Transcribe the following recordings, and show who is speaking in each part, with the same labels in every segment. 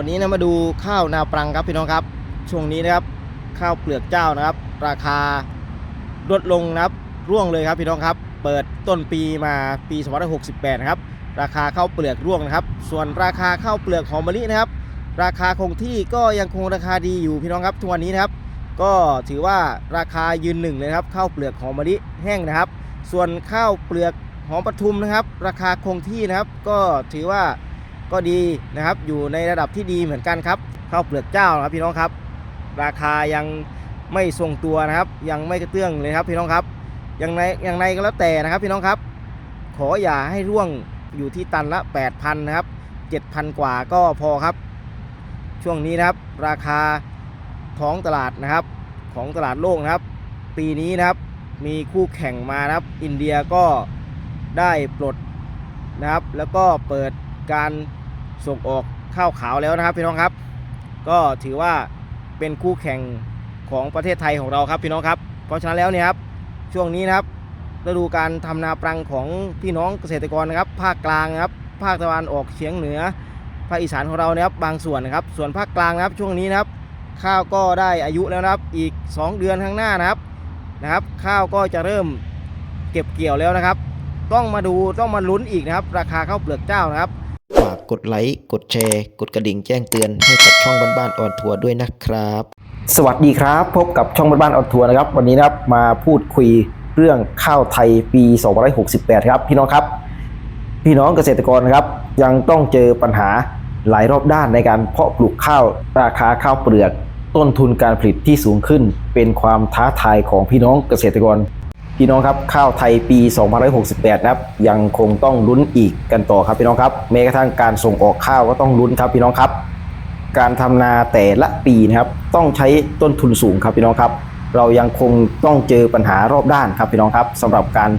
Speaker 1: วันนี้นะมาดูข้าวนาปรังครับพี่น้องครับ ช่วงนี้นะครับข้าวเปลือกเจ้านะครับ ราคาลดลงนะครับร่วงเลยครับพี่น้องครับ เปิดต้นปีมาปี2568นะครับราคาข้าวเปลือกร่วงนะครับ ส่วนราคาข้าวเปลือกหอมมะลินะครับ ราคาคงที่ก็ยังคงราคาดีอยู่พี่น้องครับทุกวันนี้นะครับ ก็ถือว่าราคายืนหนึ่งเลยครับข้าวเปลือกหอมมะลิแห้งนะครับ ส่วนข้าวเปลือกหอมปทุมนะครับ ราคาคงที่นะครับ ก็ถือว่า ก็ดีนะครับ อยู่ในระดับที่ดีเหมือนกันครับข้าวเปลือกเจ้านะครับพี่น้องครับ ราคายังไม่ทรงตัวนะครับ ยังไม่กระเตื้องเลยครับพี่น้องครับอย่างไรอย่างไรก็แล้วแต่นะครับพี่น้องครับ ขออย่าให้ร่วงอยู่ที่ตันละ 8,000นะครับ7,000 กว่าก็พอครับ ช่วงนี้นะครับ ราคาท้องตลาดนะครับ ของตลาดโลกนะครับ ปีนี้นะครับ มีคู่แข่งมานะครับ อินเดียก็ได้ปลดนะครับ แล้วก็เปิดการ ส่งออกข้าวขาวแล้วนะครับพี่น้องครับ ก็ถือว่าเป็นคู่แข่งของประเทศไทยของเราครับพี่น้องครับ เพราะฉะนั้นแล้วเนี่ยครับช่วงนี้นะครับฤดูการทำนาปรังของพี่น้องเกษตรกรนะครับ ภาคกลางนะครับ ภาคตะวันออกเฉียงเหนือ ภาคอีสานของเรานะครับบางส่วนนะครับ ส่วนภาคกลางนะครับช่วงนี้นะครับ ข้าวก็ได้อายุแล้วนะครับ อีก 2 เดือนข้างหน้านะครับนะครับ ข้าวก็จะเริ่มเก็บเกี่ยวแล้วนะครับ ต้องมาดูต้องมาลุ้นอีกนะครับ ราคาข้าวเปลือกเจ้านะครับ
Speaker 2: ฝากกดไลค์ กดแชร์ กดกระดิ่งแจ้งเตือนให้กับช่องบ้านๆออนทัวร์ด้วยนะครับ
Speaker 3: สวัสดีครับ พบกับช่องบ้านๆออนทัวร์นะครับ วันนี้นะครับมาพูดคุยเรื่องข้าวไทยปี2568 ครับ พี่น้องครับ พี่น้องเกษตรกรนะครับ ยังต้องเจอปัญหาหลายรอบด้านในการเพาะปลูกข้าวราคาข้าวเปลือก ต้นทุนการผลิตที่สูงขึ้น เป็นความท้าทายของพี่น้องเกษตรกร พี่น้องครับข้าวไทยปี 2568 นะครับ ยังคงต้องลุ้นอีกกันต่อครับพี่น้องครับแม้กระทั่งการส่งออกข้าวก็ต้องลุ้นครับพี่น้องครับ การทำนาแต่ละปีนะครับต้องใช้ต้นทุนสูงครับพี่น้องครับ เรายังคงต้องเจอปัญหารอบด้านครับพี่น้องครับสำหรับการ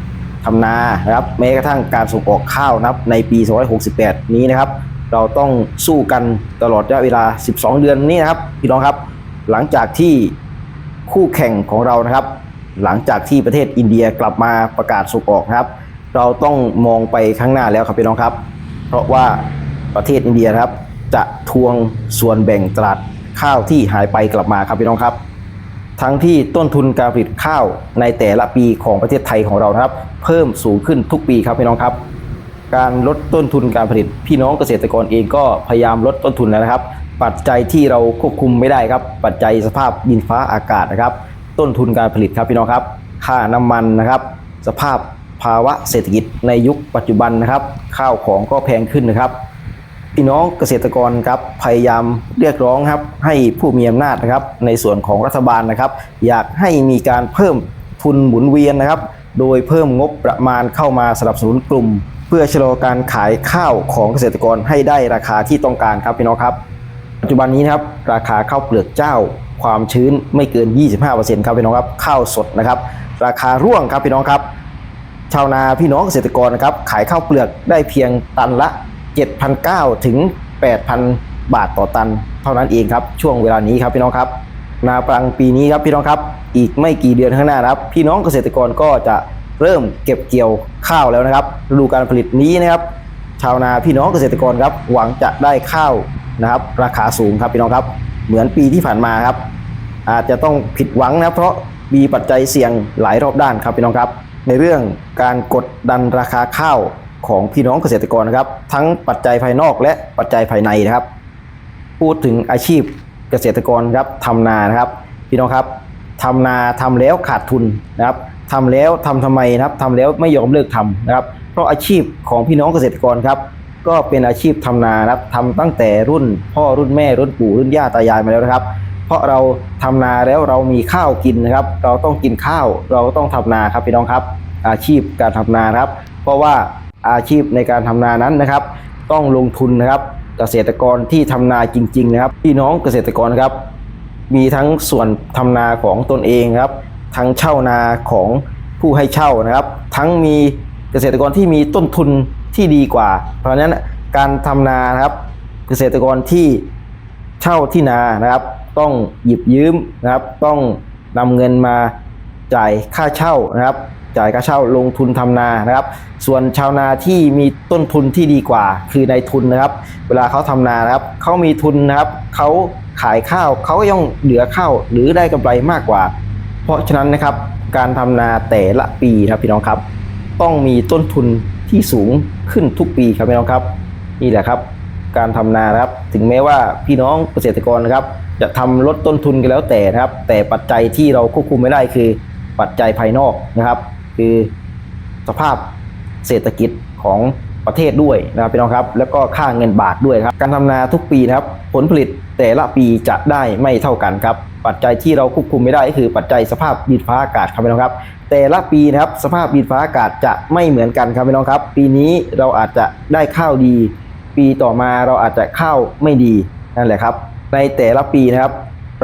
Speaker 3: ทำนานะครับแม้กระทั่งการส่งออกข้าวนะครับในปี 2568 นี้นะครับ เราต้องสู้กันตลอดระยะเวลา 12 เดือนนี้นะครับพี่น้องครับ หลังจากที่คู่แข่งของเรานะครับ หลังจากที่ประเทศอินเดียกลับมาประกาศส่งออกครับ เราต้องมองไปข้างหน้าแล้วครับพี่น้องครับ เพราะว่าประเทศอินเดียครับ จะทวงส่วนแบ่งตลาดข้าวที่หายไปกลับมาครับพี่น้องครับ ทั้งที่ต้นทุนการผลิตข้าวในแต่ละปีของประเทศไทยของเราครับ เพิ่มสูงขึ้นทุกปีครับพี่น้องครับ การลดต้นทุนการผลิตพี่น้องเกษตรกรเองก็พยายามลดต้นทุนแล้วนะครับ ปัจจัยที่เราควบคุมไม่ได้ครับ ปัจจัยสภาพดินฟ้าอากาศนะครับ ต้นทุนการผลิตครับพี่น้องครับ ค่าน้ำมันนะครับ สภาพภาวะเศรษฐกิจในยุคปัจจุบันนะครับ ข้าวของก็แพงขึ้นนะครับพี่น้องเกษตรกรครับพยายามเรียกร้องครับให้ผู้มีอำนาจนะครับ ในส่วนของรัฐบาลนะครับ อยากให้มีการเพิ่มทุนหมุนเวียนนะครับ โดยเพิ่มงบประมาณเข้ามาสนับสนุนกลุ่ม เพื่อชะลอการขายข้าวของเกษตรกรให้ได้ราคาที่ต้องการครับพี่น้องครับ ปัจจุบันนี้นะครับราคาข้าวเปลือกเจ้า ความชื้นไม่เกิน 25%ครับพี่น้องครับข้าวสดนะครับ ราคาร่วงครับพี่น้องครับ ชาวนาพี่น้องเกษตรกรนะครับขายข้าวเปลือกได้เพียงตันละ 7,900 ถึง 8,000 บาทต่อตัน เท่านั้นเองครับช่วงเวลานี้ครับพี่น้องครับ นาปรังปีนี้ครับพี่น้องครับอีกไม่กี่เดือนข้างหน้านะครับ พี่น้องเกษตรกรก็จะเริ่มเก็บเกี่ยวข้าวแล้วนะครับฤดูการผลิตนี้นะครับ ชาวนาพี่น้องเกษตรกรครับหวังจะได้ข้าวนะครับ ราคาสูงครับพี่น้องครับ เหมือนปีที่ผ่านมาครับ อาจจะต้องผิดหวังนะเพราะมีปัจจัยเสี่ยงหลายรอบด้านครับพี่น้องครับ ในเรื่องการกดดันราคาข้าวของพี่น้องเกษตรกรนะครับ ทั้งปัจจัยภายนอกและปัจจัยภายในนะครับ พูดถึงอาชีพเกษตรกรครับทำนานะครับ พี่น้องครับทำนาทำแล้วขาดทุนนะครับทำแล้วทำทำไมนะครับทำแล้วไม่ยอมเลิกทำนะครับ เพราะอาชีพของพี่น้องเกษตรกรครับ ก็เป็นอาชีพทำนานะครับทำตั้งแต่รุ่นพ่อรุ่นแม่รุ่นปู่รุ่นย่าตายายมาแล้วนะครับ เพราะเราทำนาแล้วเรามีข้าวกินนะครับ เราต้องกินข้าว เราก็ต้องทำนาครับพี่น้องครับ อาชีพการทำนานะครับ เพราะว่าอาชีพในการทำนานั้นนะครับ ต้องลงทุนนะครับ เกษตรกรที่ทำนาจริง ๆ นะครับ พี่น้องเกษตรกรครับ มีทั้งส่วนทำนาของตนเองครับ ทั้งเช่านาของผู้ให้เช่านะครับ ทั้งมีเกษตรกรที่มีต้นทุน ที่ดีกว่า เพราะฉะนั้นการทำนานะครับ เกษตรกรที่เช่าที่นานะครับ ต้องหยิบยืมนะครับ ต้องนำเงินมาจ่ายค่าเช่านะครับ จ่ายค่าเช่าลงทุนทำนานะครับ ส่วนชาวนาที่มีต้นทุนที่ดีกว่า คือในทุนนะครับ เวลาเขาทำนานะครับเขามีทุนนะครับเขาขายข้าวเขาก็ย่องเหลือข้าวหรือได้กำไรมากกว่า เพราะฉะนั้นนะครับการทำนาแต่ละปีนะครับพี่น้องครับ ต้องมีต้นทุน ที่สูงขึ้นทุกปีครับพี่น้องครับ นี่แหละครับ การทำนานะครับ ถึงแม้ว่าพี่น้องเกษตรกรนะครับ จะทำลดต้นทุนกันแล้วแต่นะครับ แต่ปัจจัยที่เราควบคุมไม่ได้คือปัจจัยภายนอกนะครับ คือสภาพเศรษฐกิจของประเทศด้วยนะครับพี่น้องครับ แล้วก็ค่าเงินบาทด้วยครับ การทำนาทุกปีนะครับ ผลผลิตแต่ละปีจะได้ไม่เท่ากันครับ ปัจจัยที่เราควบคุมไม่ได้ก็คือปัจจัยสภาพดินฟ้าอากาศครับพี่น้องครับ แต่ละปีนะครับสภาพดินฟ้าอากาศจะไม่เหมือนกันครับพี่น้องครับ ปีนี้เราอาจจะได้ข้าวดี ปีต่อมาเราอาจจะข้าวไม่ดีนั่นแหละครับ ในแต่ละปีนะครับ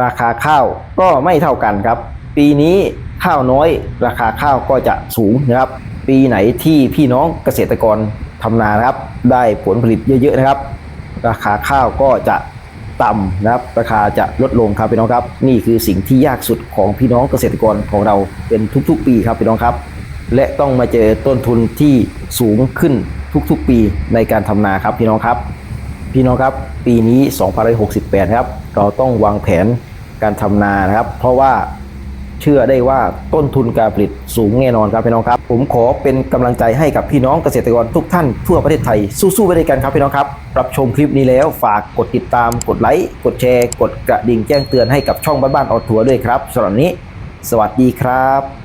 Speaker 3: ราคาข้าวก็ไม่เท่ากันครับ ปีนี้ข้าวน้อย ราคาข้าวก็จะสูงนะครับ ปีไหนที่พี่น้องเกษตรกรทำนานะครับ ได้ผลผลิตเยอะๆนะครับ ราคาข้าวก็จะ ต่ำนะครับ ราคาจะลดลงครับพี่น้องครับ นี่คือสิ่งที่ยากสุดของพี่น้องเกษตรกรของเราเป็นทุกๆ ปีครับพี่น้องครับ และต้องมาเจอต้นทุนที่สูงขึ้นทุกๆ ปีในการทำนาครับพี่น้องครับ พี่น้องครับ ปีนี้ 2568 ครับ เราต้องวางแผนการทำนานะครับ เพราะว่า เชื่อได้ว่าต้นทุนการผลิตสูงแน่นอนครับพี่น้องครับ ผมขอเป็นกำลังใจให้กับพี่น้องเกษตรกรทุกท่านทั่วประเทศไทยสู้ๆไปด้วยกันครับพี่น้องครับ รับชมคลิปนี้แล้วฝากกดติดตาม กดไลค์กดแชร์ กดกระดิ่งแจ้งเตือนให้กับช่องบ้านๆออดทัวร์ด้วยครับสำหรับนี้ สวัสดีครับ